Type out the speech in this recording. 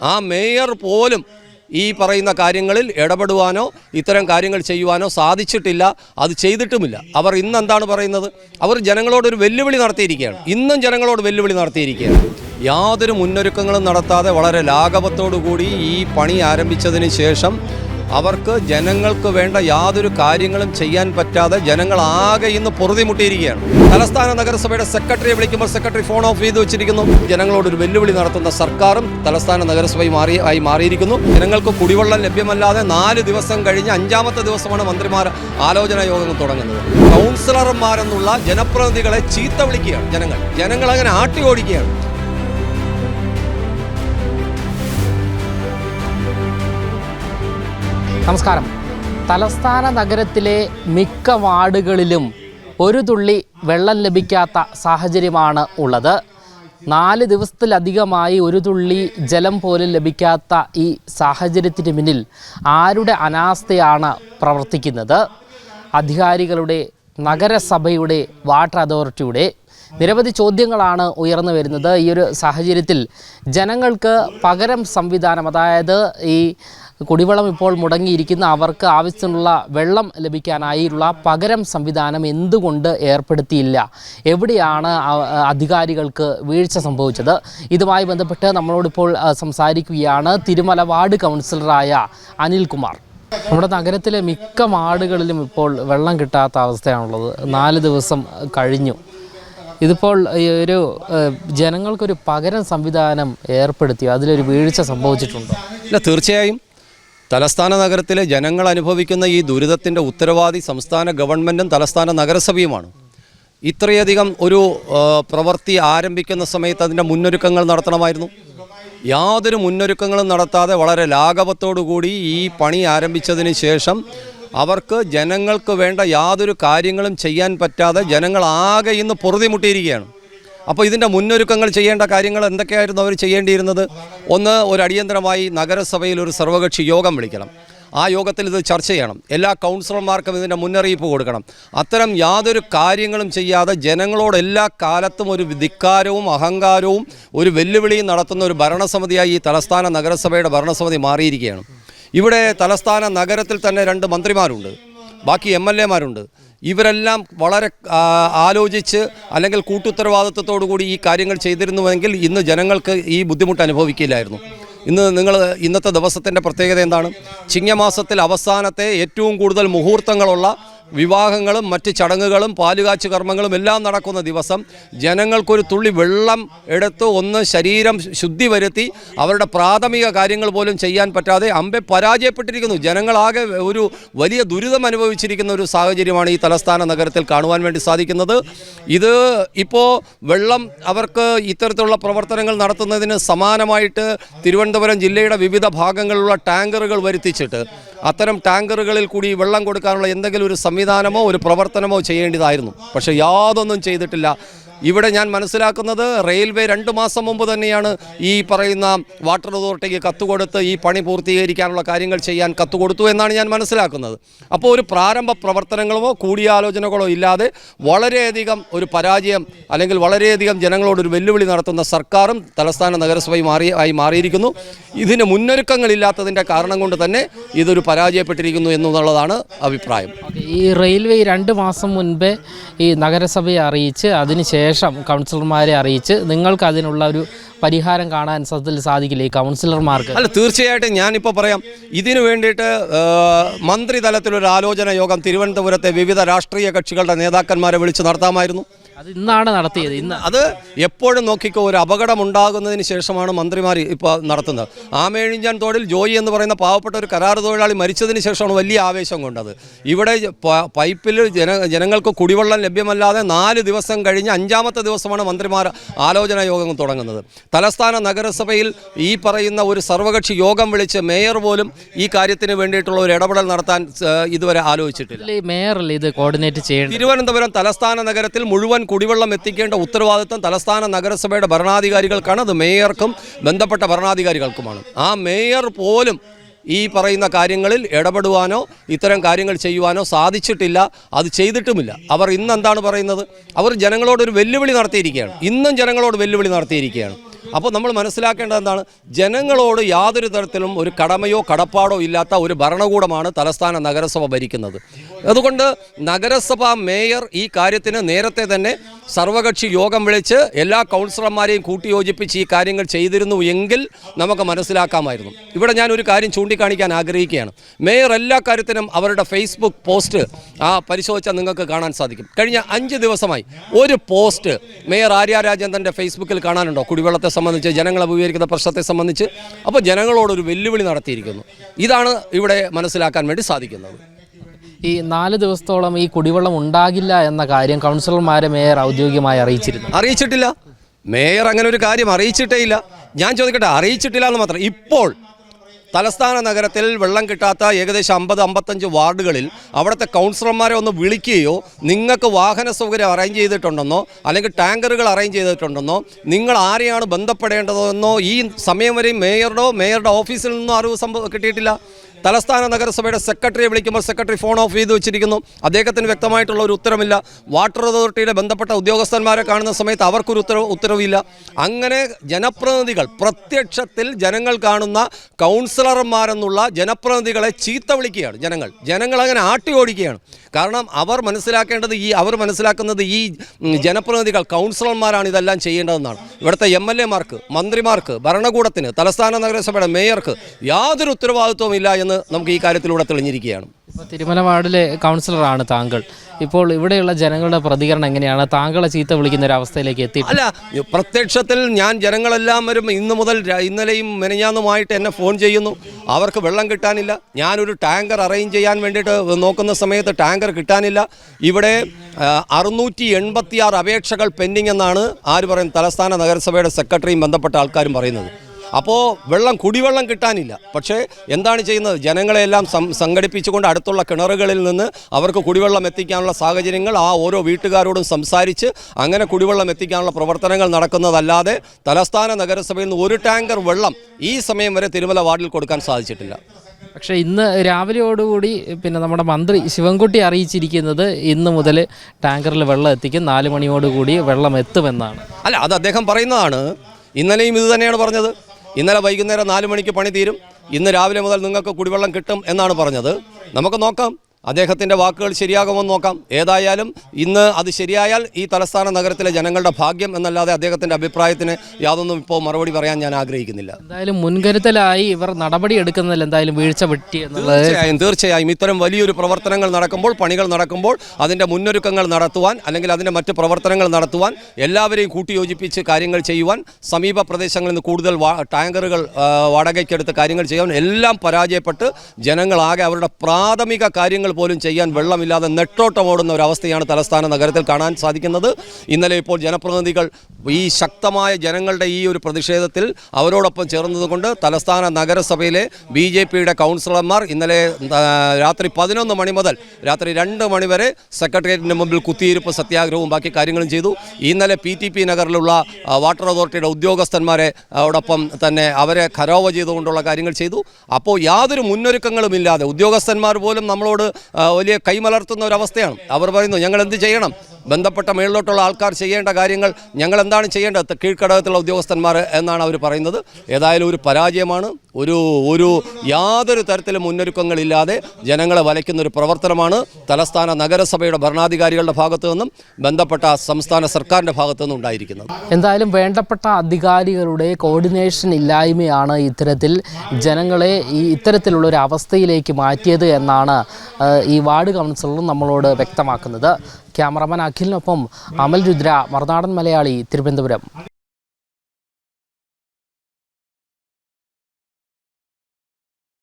ആ മേയർ പോലും ഈ പറയുന്ന കാര്യങ്ങളിൽ ഇടപെടുവാനോ ഇത്തരം കാര്യങ്ങൾ ചെയ്യുവാനോ സാധിച്ചിട്ടില്ല. അത് ചെയ്തിട്ടുമില്ല. അവർ ഇന്ന് എന്താണ് പറയുന്നത്? അവർ ജനങ്ങളോടൊരു വെല്ലുവിളി നടത്തിയിരിക്കുകയാണ്. ഇന്നും ജനങ്ങളോട് വെല്ലുവിളി നടത്തിയിരിക്കുകയാണ്. യാതൊരു മുന്നൊരുക്കങ്ങളും നടത്താതെ വളരെ ലാഘവത്തോടു കൂടി ഈ പണി ആരംഭിച്ചതിന് ശേഷം അവർക്ക് ജനങ്ങൾക്ക് വേണ്ട യാതൊരു കാര്യങ്ങളും ചെയ്യാൻ പറ്റാതെ ജനങ്ങൾ ആകെ ഇന്ന് പൊറുതിമുട്ടിയിരിക്കുകയാണ്. തലസ്ഥാന നഗരസഭയുടെ സെക്രട്ടറിയെ വിളിക്കുമ്പോൾ സെക്രട്ടറി ഫോൺ ഓഫ് ചെയ്ത് വെച്ചിരിക്കുന്നു. ജനങ്ങളോട് ഒരു വെല്ലുവിളി നടത്തുന്ന സർക്കാരും തലസ്ഥാന നഗരസഭയും മാറി ആയി മാറിയിരിക്കുന്നു. ജനങ്ങൾക്ക് കുടിവെള്ളം ലഭ്യമല്ലാതെ നാല് ദിവസം കഴിഞ്ഞ് അഞ്ചാമത്തെ ദിവസമാണ് മന്ത്രിമാർ ആലോചനാ യോഗങ്ങൾ തുടങ്ങുന്നത്. കൗൺസിലർമാരെന്നുള്ള ജനപ്രതിനിധികളെ ചീത്ത വിളിക്കുകയാണ് ജനങ്ങൾ. ജനങ്ങൾ അങ്ങനെ ആട്ടി ഓടിക്കുകയാണ് നമസ്കാരം. തലസ്ഥാന നഗരത്തിലെ മിക്ക വാർഡുകളിലും ഒരു തുള്ളി വെള്ളം ലഭിക്കാത്ത സാഹചര്യമാണ് ഉള്ളത്. നാല് ദിവസത്തിലധികമായി ഒരു തുള്ളി ജലം പോലും ലഭിക്കാത്ത ഈ സാഹചര്യത്തിന് പിന്നിൽ ആരുടെ അനാസ്ഥയാണ് പ്രവർത്തിക്കുന്നത്? അധികാരികളുടെ നഗരസഭയുടെ വാട്ടർ അതോറിറ്റിയുടെ നിരവധി ചോദ്യങ്ങളാണ് ഉയർന്നു വരുന്നത്. ഈ ഒരു സാഹചര്യത്തിൽ ജനങ്ങൾക്ക് പകരം സംവിധാനം അതായത് ഈ കുടിവെള്ളം ഇപ്പോൾ മുടങ്ങിയിരിക്കുന്ന അവർക്ക് ആവശ്യത്തിനുള്ള വെള്ളം ലഭിക്കാനായുള്ള പകരം സംവിധാനം എന്തുകൊണ്ട് ഏർപ്പെടുത്തിയില്ല? എവിടെയാണ് അധികാരികൾക്ക് വീഴ്ച സംഭവിച്ചത്? ഇതുമായി ബന്ധപ്പെട്ട് നമ്മളോടിപ്പോൾ സംസാരിക്കുകയാണ് തിരുമല വാർഡ് കൗൺസിലറായ അനിൽകുമാർ. നമ്മുടെ നഗരത്തിലെ മിക്ക വാർഡുകളിലും ഇപ്പോൾ വെള്ളം കിട്ടാത്ത അവസ്ഥയാണുള്ളത്. നാല് ദിവസം കഴിഞ്ഞു. ഇതിപ്പോൾ ഒരു ജനങ്ങൾക്കൊരു പകരം സംവിധാനം ഏർപ്പെടുത്തിയോ അതിലൊരു വീഴ്ച സംഭവിച്ചിട്ടുണ്ട്. ഇല്ല തീർച്ചയായും. തലസ്ഥാന നഗരത്തിലെ ജനങ്ങൾ അനുഭവിക്കുന്ന ഈ ദുരിതത്തിന്റെ ഉത്തരവാദി സംസ്ഥാന ഗവൺമെന്റും തലസ്ഥാന നഗരസഭയുമാണ്. ഇത്രയധികം ഒരു പ്രവൃത്തി ആരംഭിക്കുന്ന സമയത്ത് അതിന്റെ മുന്നൊരുക്കങ്ങൾ നടത്തണമായിരുന്നു. യാതൊരു മുന്നൊരുക്കങ്ങളും നടത്താതെ വളരെ കൂടി ഈ പണി ആരംഭിച്ചതിന് ശേഷം അവർക്ക് ജനങ്ങൾക്ക് വേണ്ട യാതൊരു കാര്യങ്ങളും ചെയ്യാൻ പറ്റാതെ ജനങ്ങൾ ആകെ ഇന്ന് പൊറുതിമുട്ടിയിരിക്കുകയാണ്. അപ്പോൾ ഇതിന്റെ മുന്നൊരുക്കങ്ങൾ ചെയ്യേണ്ട കാര്യങ്ങൾ എന്തൊക്കെയായിരുന്നു അവർ ചെയ്യേണ്ടിയിരുന്നത്? ഒന്ന് ഒരു അടിയന്തരമായി നഗരസഭയിൽ ഒരു സർവകക്ഷി യോഗം വിളിക്കണം. ആ യോഗത്തിൽ ഇത് ചർച്ച ചെയ്യണം. എല്ലാ കൗൺസിലർമാർക്കും ഇതിന്റെ മുന്നറിയിപ്പ് കൊടുക്കണം. അത്തരം യാതൊരു കാര്യങ്ങളും ചെയ്യാതെ ജനങ്ങളോട് എല്ലാ കാലത്തും ഒരു ധിക്കാരവും അഹങ്കാരവും ഒരു വെല്ലുവിളിയും നടത്തുന്ന ഒരു ഭരണസമിതിയായി ഈ തലസ്ഥാന നഗരസഭയുടെ ഭരണസമിതി മാറിയിരിക്കുകയാണ്. ഇവിടെ തലസ്ഥാന നഗരത്തിൽ തന്നെ രണ്ട് മന്ത്രിമാരുണ്ട്. ബാക്കി എം എൽ എമാരുണ്ട്. ഇവരെല്ലാം വളരെ ആലോചിച്ച് അല്ലെങ്കിൽ കൂട്ടുത്തരവാദിത്വത്തോടു കൂടി ഈ കാര്യങ്ങൾ ചെയ്തിരുന്നുവെങ്കിൽ ഇന്ന് ജനങ്ങൾക്ക് ഈ ബുദ്ധിമുട്ട് അനുഭവിക്കില്ലായിരുന്നു ഇന്ന് നിങ്ങൾ ഇന്നത്തെ ദിവസത്തിന്റെ പ്രത്യേകത എന്താണ്? ചിങ്ങമാസത്തിൽ അവസാനത്തെ ഏറ്റവും കൂടുതൽ മുഹൂർത്തങ്ങളുള്ള വിവാഹങ്ങളും മറ്റ് ചടങ്ങുകളും പാലുകാച്ച് കർമ്മങ്ങളും എല്ലാം നടക്കുന്ന ദിവസം ജനങ്ങൾക്കൊരു തുള്ളി വെള്ളം എടുത്ത് ഒന്ന് ശരീരം ശുദ്ധി വരുത്തി അവരുടെ പ്രാഥമിക കാര്യങ്ങൾ പോലും ചെയ്യാൻ പറ്റാതെ അമ്പെ പരാജയപ്പെട്ടിരിക്കുന്നു. ജനങ്ങളാകെ ഒരു വലിയ ദുരിതം അനുഭവിച്ചിരിക്കുന്ന ഒരു സാഹചര്യമാണ് ഈ തലസ്ഥാന നഗരത്തിൽ കാണുവാൻ വേണ്ടി സാധിക്കുന്നത്. ഇത് ഇപ്പോൾ വെള്ളം അവർക്ക് ഇത്തരത്തിലുള്ള പ്രവർത്തനങ്ങൾ നടത്തുന്നതിന് സമാനമായിട്ട് തിരുവനന്തപുരം ജില്ലയുടെ വിവിധ ഭാഗങ്ങളിലുള്ള ടാങ്കറുകൾ വരുത്തിച്ചിട്ട് അത്തരം ടാങ്കറുകളിൽ കൂടി വെള്ളം കൊടുക്കാനുള്ള എന്തെങ്കിലും ഒരു സംവിധാനമോ ഒരു പ്രവർത്തനമോ ചെയ്യേണ്ടതായിരുന്നു. പക്ഷേ യാതൊന്നും ചെയ്തിട്ടില്ല. ഇവിടെ ഞാൻ മനസ്സിലാക്കുന്നത് റെയിൽവേ രണ്ട് മാസം മുമ്പ് തന്നെയാണ് ഈ പറയുന്ന വാട്ടർ അതോറിറ്റിക്ക് കത്ത് കൊടുത്ത് ഈ പണി പൂർത്തീകരിക്കാനുള്ള കാര്യങ്ങൾ ചെയ്യാൻ കത്ത് കൊടുത്തു എന്നാണ് ഞാൻ മനസ്സിലാക്കുന്നത്. അപ്പോൾ ഒരു പ്രാരംഭ പ്രവർത്തനങ്ങളോ കൂടിയാലോചനകളോ ഇല്ലാതെ വളരെയധികം ഒരു പരാജയം അല്ലെങ്കിൽ വളരെയധികം ജനങ്ങളോട് ഒരു വെല്ലുവിളി നടത്തുന്ന സർക്കാരും തലസ്ഥാന നഗരസഭയും മാറി ആയി മാറിയിരിക്കുന്നു. ഇതിന് മുന്നൊരുക്കങ്ങളില്ലാത്തതിന്റെ കാരണം കൊണ്ട് തന്നെ ഇതൊരു പരാജയപ്പെട്ടിരിക്കുന്നു എന്നുള്ളതാണ് അഭിപ്രായം. ഈ റെയിൽവേ രണ്ട് മാസം മുൻപേ ഈ നഗരസഭയെ അറിയിച്ച് അതിനുശേഷം കൗൺസിലർമാരെ അറിയിച്ച് നിങ്ങൾക്ക് അതിനുള്ള ഒരു പരിഹാരം കാണാൻ സത്യത്തിൽ സാധിക്കില്ല ഈ കൗൺസിലർമാർക്ക്? അല്ല തീർച്ചയായിട്ടും ഞാനിപ്പോൾ പറയാം. ഇതിനു വേണ്ടിയിട്ട് മന്ത്രിതലത്തിലൊരു ആലോചന യോഗം തിരുവനന്തപുരത്തെ വിവിധ രാഷ്ട്രീയ കക്ഷികളുടെ നേതാക്കന്മാരെ വിളിച്ച് നടത്താമായിരുന്നു. അത് ഇന്നാണ് നടത്തിയത് ഇന്ന്. അത് എപ്പോഴും നോക്കിക്കോ ഒരു അപകടം ഉണ്ടാകുന്നതിന് ശേഷമാണ് മന്ത്രിമാർ ഇപ്പോൾ നടത്തുന്നത്. ആമേഴിഞ്ചാൻ തോടിൽ ജോയി എന്ന് പറയുന്ന പാവപ്പെട്ട ഒരു കരാർ തൊഴിലാളി മരിച്ചതിന് ശേഷമാണ് വലിയ ആവേശം കൊണ്ടത്. ഇവിടെ പൈപ്പിൽ ജന ജനങ്ങൾക്ക് കുടിവെള്ളം ലഭ്യമല്ലാതെ നാല് ദിവസം കഴിഞ്ഞ് അഞ്ചാമത്തെ ദിവസമാണ് മന്ത്രിമാർ ആലോചനാ യോഗം തുടങ്ങുന്നത്. തലസ്ഥാന നഗരസഭയിൽ ഈ പറയുന്ന ഒരു സർവകക്ഷി യോഗം വിളിച്ച് മേയർ പോലും ഈ കാര്യത്തിന് വേണ്ടിയിട്ടുള്ള ഒരു ഇടപെടൽ നടത്താൻ ഇതുവരെ ആലോചിച്ചിട്ടില്ല. മേയർ മേയറല്ലേ ഇത് കോർഡിനേറ്റ് ചെയ്യണം തിരുവനന്തപുരം തലസ്ഥാന നഗരത്തിൽ മുഴുവൻ കുടിവെള്ളം എത്തിക്കേണ്ട ഉത്തരവാദിത്തം തലസ്ഥാന നഗരസഭയുടെ ഭരണാധികാരികൾക്കാണ്. അത് മേയർക്കും ബന്ധപ്പെട്ട ഭരണാധികാരികൾക്കുമാണ്. ആ മേയർ പോലും ഈ പറയുന്ന കാര്യങ്ങളിൽ ഇടപെടുവാനോ ഇത്തരം കാര്യങ്ങൾ ചെയ്യുവാനോ സാധിച്ചിട്ടില്ല. അത് ചെയ്തിട്ടുമില്ല. അവർ ഇന്ന് എന്താണ് പറയുന്നത്? അവർ ജനങ്ങളോട് ഒരു വെല്ലുവിളി നടത്തിയിരിക്കുകയാണ്. ഇന്നും ജനങ്ങളോട് വെല്ലുവിളി നടത്തിയിരിക്കുകയാണ്. അപ്പോൾ നമ്മൾ മനസ്സിലാക്കേണ്ടത് എന്താണ്? ജനങ്ങളോട് യാതൊരു തരത്തിലും ഒരു കടമയോ കടപ്പാടോ ഇല്ലാത്ത ഒരു ഭരണകൂടമാണ് തലസ്ഥാന നഗരസഭ ഭരിക്കുന്നത്. അതുകൊണ്ട് നഗരസഭാ മേയർ ഈ കാര്യത്തിന് നേരത്തെ തന്നെ സർവകക്ഷി യോഗം വിളിച്ച് എല്ലാ കൗൺസിലർമാരെയും കൂട്ടിയോജിപ്പിച്ച് ഈ കാര്യങ്ങൾ ചെയ്തിരുന്നു എങ്കിൽ നമുക്ക് മനസ്സിലാക്കാമായിരുന്നു. ഇവിടെ ഞാൻ ഒരു കാര്യം ചൂണ്ടിക്കാണിക്കാൻ ആഗ്രഹിക്കുകയാണ്. മേയർ എല്ലാ കാര്യത്തിനും അവരുടെ ഫേസ്ബുക്ക് പോസ്റ്റ് ആ പരിശോധിച്ചാൽ നിങ്ങൾക്ക് കാണാൻ സാധിക്കും. കഴിഞ്ഞ അഞ്ച് ദിവസമായി ഒരു പോസ്റ്റ് മേയർ ആര്യ രാജേന്ദ്രന്റെ ഫേസ്ബുക്കിൽ കാണാനുണ്ടോ? കുടിവെള്ളത്തെ സംബന്ധിച്ച് ജനങ്ങൾ അഭിമുഖീകരിക്കുന്ന പ്രശ്നത്തെ സംബന്ധിച്ച് അപ്പോൾ ജനങ്ങളോടൊരു വെല്ലുവിളി നടത്തിയിരിക്കുന്നു. ഇതാണ് ഇവിടെ മനസ്സിലാക്കാൻ വേണ്ടി സാധിക്കുന്നത്. ഈ നാല് ദിവസത്തോളം ഈ കുടിവെള്ളം ഉണ്ടാകില്ല എന്ന കാര്യം കൗൺസിലർമാരെ മേയർ ഔദ്യോഗികമായി അറിയിച്ചിരുന്നു. അറിയിച്ചിട്ടില്ല. മേയർ അങ്ങനെ ഒരു കാര്യം അറിയിച്ചിട്ടേ ഇല്ല. ഞാൻ ചോദിക്കട്ടെ അറിയിച്ചിട്ടില്ല എന്ന് മാത്രം. ഇപ്പോൾ തലസ്ഥാന നഗരത്തിൽ വെള്ളം കിട്ടാത്ത ഏകദേശം അമ്പത് അമ്പത്തഞ്ച് വാർഡുകളിൽ അവിടുത്തെ കൗൺസിലർമാരെ ഒന്ന് വിളിക്കുകയോ നിങ്ങൾക്ക് വാഹന സൗകര്യം അറേഞ്ച് ചെയ്തിട്ടുണ്ടെന്നോ അല്ലെങ്കിൽ ടാങ്കറുകൾ അറേഞ്ച് ചെയ്തിട്ടുണ്ടെന്നോ നിങ്ങൾ ആരെയാണ് ബന്ധപ്പെടേണ്ടതെന്നോ ഈ സമയം വരെയും മേയറുടെ മേയറുടെ ഓഫീസിൽ നിന്നും അറിവ് സംഭവം കിട്ടിയിട്ടില്ല. തലസ്ഥാന നഗരസഭയുടെ സെക്രട്ടറിയെ വിളിക്കുമ്പോൾ സെക്രട്ടറി ഫോൺ ഓഫ് ചെയ്ത് വെച്ചിരിക്കുന്നു. അദ്ദേഹത്തിന് വ്യക്തമായിട്ടുള്ള ഒരു ഉത്തരവില്ല വാട്ടർ അതോറിറ്റിയുടെ ബന്ധപ്പെട്ട ഉദ്യോഗസ്ഥന്മാരെ കാണുന്ന സമയത്ത് അവർക്കൊരു ഉത്തരവ് ഉത്തരവില്ല. അങ്ങനെ ജനപ്രതിനിധികൾ പ്രത്യക്ഷത്തിൽ ജനങ്ങൾ കാണുന്ന കൗൺസിലർമാരെന്നുള്ള ജനപ്രതിനിധികളെ ചീത്ത വിളിക്കുകയാണ് ജനങ്ങൾ. ജനങ്ങൾ അങ്ങനെ ആട്ടി ഓടിക്കുകയാണ് കാരണം അവർ മനസ്സിലാക്കേണ്ടത് ഈ അവർ മനസ്സിലാക്കുന്നത് ഈ ജനപ്രതിനിധികൾ കൗൺസിലർമാരാണ് ഇതെല്ലാം ചെയ്യേണ്ടതെന്നാണ്. ഇവിടുത്തെ എം എൽ എമാർക്ക് മന്ത്രിമാർക്ക് ഭരണകൂടത്തിന് തലസ്ഥാന നഗരസഭയുടെ മേയർക്ക് യാതൊരു ഉത്തരവാദിത്വവും ഇല്ല എന്ന് നമുക്ക് ഈ കാര്യത്തിലൂടെ തെളിഞ്ഞിരിക്കുകയാണ്. തിരുമല വാർഡിലെ കൗൺസിലറാണ് താങ്കൾ. ഇപ്പോൾ ഇവിടെയുള്ള ജനങ്ങളുടെ പ്രതികരണം എങ്ങനെയാണ്? താങ്കളെ ചീത്ത വിളിക്കുന്ന ഒരു അവസ്ഥയിലേക്ക് എത്തി അല്ല പ്രത്യക്ഷത്തിൽ ഞാൻ ജനങ്ങളെല്ലാവരും ഇന്നു മുതൽ ഇന്നലെയും മെനഞ്ഞാന്നുമായിട്ട് എന്നെ ഫോൺ ചെയ്യുന്നു. അവർക്ക് വെള്ളം കിട്ടാനില്ല. ഞാനൊരു ടാങ്കർ അറേഞ്ച് ചെയ്യാൻ വേണ്ടിയിട്ട് നോക്കുന്ന സമയത്ത് ടാങ്കർ കിട്ടാനില്ല. ഇവിടെ അറുന്നൂറ്റി എൺപത്തിയാറ് അപേക്ഷകൾ പെൻഡിംഗ് എന്നാണ് ആര് പറയും? തലസ്ഥാന നഗരസഭയുടെ സെക്രട്ടറിയും ബന്ധപ്പെട്ട ആൾക്കാരും പറയുന്നത്. അപ്പോൾ വെള്ളം കുടിവെള്ളം കിട്ടാനില്ല. പക്ഷേ എന്താണ് ചെയ്യുന്നത്? ജനങ്ങളെല്ലാം സം സംഘടിപ്പിച്ചുകൊണ്ട് അടുത്തുള്ള കിണറുകളിൽ നിന്ന് അവർക്ക് കുടിവെള്ളം എത്തിക്കാനുള്ള സാഹചര്യങ്ങൾ ആ ഓരോ വീട്ടുകാരോടും സംസാരിച്ച് അങ്ങനെ കുടിവെള്ളം എത്തിക്കാനുള്ള പ്രവർത്തനങ്ങൾ നടക്കുന്നതല്ലാതെ തലസ്ഥാന നഗരസഭയിൽ നിന്ന് ഒരു ടാങ്കർ വെള്ളം ഈ സമയം വരെ തിരുമല വാർഡിൽ കൊടുക്കാൻ സാധിച്ചിട്ടില്ല. പക്ഷേ ഇന്ന് രാവിലെയോടുകൂടി പിന്നെ നമ്മുടെ മന്ത്രി ശിവൻകുട്ടി അറിയിച്ചിരിക്കുന്നത് ഇന്ന് മുതൽ ടാങ്കറിൽ വെള്ളം എത്തിക്കും. നാല് മണിയോടുകൂടി വെള്ളം എത്തുമെന്നാണ്. അല്ല അത് അദ്ദേഹം പറയുന്നതാണ്. ഇന്നലെയും ഇത് തന്നെയാണ് പറഞ്ഞത്. ഇന്നലെ വൈകുന്നേരം നാല് മണിക്ക് പണി തീരും. ഇന്ന് രാവിലെ മുതൽ നിങ്ങൾക്ക് കുടിവെള്ളം കിട്ടും എന്നാണ് പറഞ്ഞത്. നമുക്ക് നോക്കാം. അദ്ദേഹത്തിന്റെ വാക്കുകൾ ശരിയാകുമെന്ന് നോക്കാം. ഏതായാലും ഇന്ന് അത് ശരിയായാൽ ഈ തലസ്ഥാന നഗരത്തിലെ ജനങ്ങളുടെ ഭാഗ്യം എന്നല്ലാതെ അദ്ദേഹത്തിന്റെ അഭിപ്രായത്തിന് യാതൊന്നും ഇപ്പോൾ മറുപടി പറയാൻ ഞാൻ ആഗ്രഹിക്കുന്നില്ല. എന്തായാലും മുൻകരുതലായി ഇവർ നടപടി എടുക്കുന്നതിൽ എന്തായാലും വീഴ്ച പറ്റി എന്നുള്ളത് തീർച്ചയായും തീർച്ചയായും ഇത്തരം വലിയൊരു പ്രവർത്തനങ്ങൾ നടക്കുമ്പോൾ പണികൾ നടക്കുമ്പോൾ അതിന്റെ മുന്നൊരുക്കങ്ങൾ നടത്തുവാൻ അല്ലെങ്കിൽ അതിന്റെ മറ്റ് പ്രവർത്തനങ്ങൾ നടത്തുവാൻ എല്ലാവരെയും കൂട്ടിയോജിപ്പിച്ച് കാര്യങ്ങൾ ചെയ്യുവാൻ സമീപ പ്രദേശങ്ങളിൽ നിന്ന് കൂടുതൽ ടാങ്കറുകൾ വാടകയ്ക്കെടുത്ത് കാര്യങ്ങൾ ചെയ്യുവാൻ എല്ലാം പരാജയപ്പെട്ട് ജനങ്ങളാകെ അവരുടെ പ്രാഥമിക കാര്യങ്ങൾ പോലും ചെയ്യാൻ വെള്ളമില്ലാതെ നെട്ടോട്ടമോടുന്ന ഒരു അവസ്ഥയാണ് തലസ്ഥാന നഗരത്തിൽ കാണാൻ സാധിക്കുന്നത്. ഇന്നലെ ഇപ്പോൾ ജനപ്രതിനിധികൾ ഈ ശക്തമായ ജനങ്ങളുടെ ഈ ഒരു പ്രതിഷേധത്തിൽ അവരോടൊപ്പം ചേർന്നതുകൊണ്ട് തലസ്ഥാന നഗരസഭയിലെ ബി ജെ പിയുടെ കൗൺസിലർമാർ ഇന്നലെ രാത്രി പതിനൊന്ന് മണി മുതൽ രാത്രി രണ്ട് മണിവരെ സെക്രട്ടേറിയറ്റിന് മുമ്പിൽ കുത്തിയിരുപ്പ് സത്യാഗ്രഹവും ബാക്കി കാര്യങ്ങളും ചെയ്തു. ഇന്നലെ പി ടി പി നഗറിലുള്ള വാട്ടർ അതോറിറ്റിയുടെ ഉദ്യോഗസ്ഥന്മാരെ അതോടൊപ്പം തന്നെ അവരെ ഖരോവ ചെയ്തുകൊണ്ടുള്ള കാര്യങ്ങൾ ചെയ്തു. അപ്പോൾ യാതൊരു മുന്നൊരുക്കങ്ങളും ഇല്ലാതെ ഉദ്യോഗസ്ഥന്മാർ പോലും നമ്മളോട് വലിയ കൈമലർത്തുന്ന ഒരവസ്ഥയാണ് അവർ പറയുന്നു ഞങ്ങൾ എന്ത് ചെയ്യണം? ബന്ധപ്പെട്ട മേളിലോട്ടുള്ള ആൾക്കാർ ചെയ്യേണ്ട കാര്യങ്ങൾ ഞങ്ങൾ എന്താണ് ചെയ്യേണ്ടത്? കീഴ്ഘടകത്തിലുള്ള ഉദ്യോഗസ്ഥന്മാർ എന്നാണ് അവർ പറയുന്നത്. ഏതായാലും ഒരു പരാജയമാണ്. ഒരു ഒരു യാതൊരു തരത്തിലും മുന്നൊരുക്കങ്ങളില്ലാതെ ജനങ്ങളെ വലയ്ക്കുന്ന ഒരു പ്രവർത്തനമാണ് തലസ്ഥാന നഗരസഭയുടെ ഭരണാധികാരികളുടെ ഭാഗത്തു നിന്നും ബന്ധപ്പെട്ട സംസ്ഥാന സർക്കാരിന്റെ ഭാഗത്തു നിന്നും ഉണ്ടായിരിക്കുന്നത്. എന്തായാലും വേണ്ടപ്പെട്ട അധികാരികളുടെ കോർഡിനേഷൻ ഇല്ലായ്മയാണ് ഇത്തരത്തിൽ ജനങ്ങളെ ഈ ഇത്തരത്തിലുള്ള ഒരു അവസ്ഥയിലേക്ക് മാറ്റിയത് എന്നാണ് ഈ വാർഡ് കൗൺസിലറും നമ്മളോട് വ്യക്തമാക്കുന്നത്. ക്യാമറമാൻ അഖിലിനൊപ്പം അമൽ രുദ്ര മറുനാടൻ മലയാളി തിരുവനന്തപുരം.